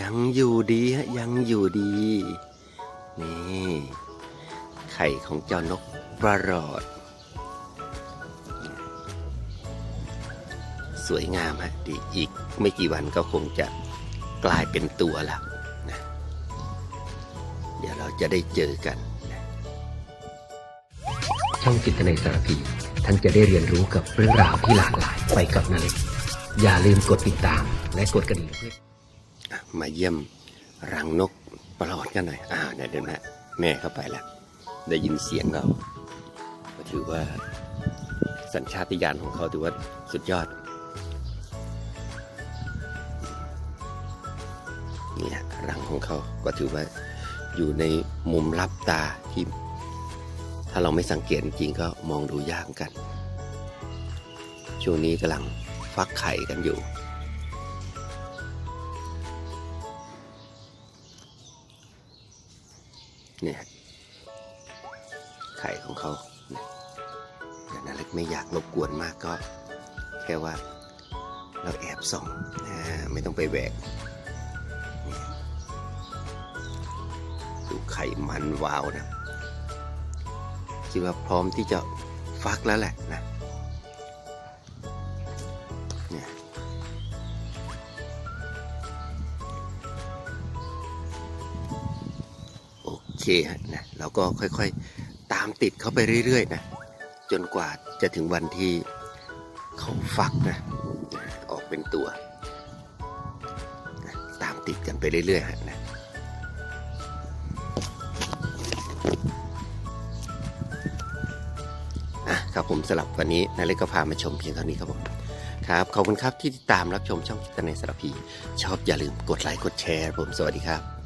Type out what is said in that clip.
ยังอยู่ดีฮะยังอยู่ดี นี่ไข่ของเจ้านกประหลอด สวยงามฮะดีอีกไม่กี่วันก็คงจะกลายเป็นตัวแล้วนะเดี๋ยวเราจะได้เจอกันช่องจิตในสารพีท่านจะได้เรียนรู้กับเรื่องราวที่หลากหลายไปกับนาเล็กอย่าลืมกดติดตามและกดกระดิ่งเพื่อ มาเยี่ยมรังนกประหลอดกันหน่อยอ่าเนี่ยเดี๋ยวนะแม่เข้าไปแล้ว ได้ยินเสียงเราก็ถือว่าสัญชาติญาณของเขาถือว่าสุดยอดเนี่ยรังของเขาก็ถือว่าอยู่ในมุมลับตาที่ถ้าเราไม่สังเกตจริงก็มองดูยากกัน ช่วงนี้กำลังฟักไข่กันอยู่ เนี่ยไข่ของเขานี่ยแต่นาเล็กไม่อยากรบกวนมากก็ แค่ว่าเราแอบส่องนะไม่ต้องไปแหวกดูไข่มันวาวนะคิดว่าพร้อมที่จะฟักแล้วแหละนะ เคนะเราก็ค่อยๆตามติดเขาไปเรื่อยๆนะจนกว่าจะถึงวันที่เขาฟักนะออกเป็นตัว ตามติดกันไปเรื่อยๆนะอะครับผมสลับวันนี้นาเล็กก็พามาชมเพียงเท่านี้ครับผมครับขอบคุณครับที่ติดตามรับชมช่องกิตในสารพี ชอบอย่าลืมกดไลค์กดแชร์ผมสวัสดีครับ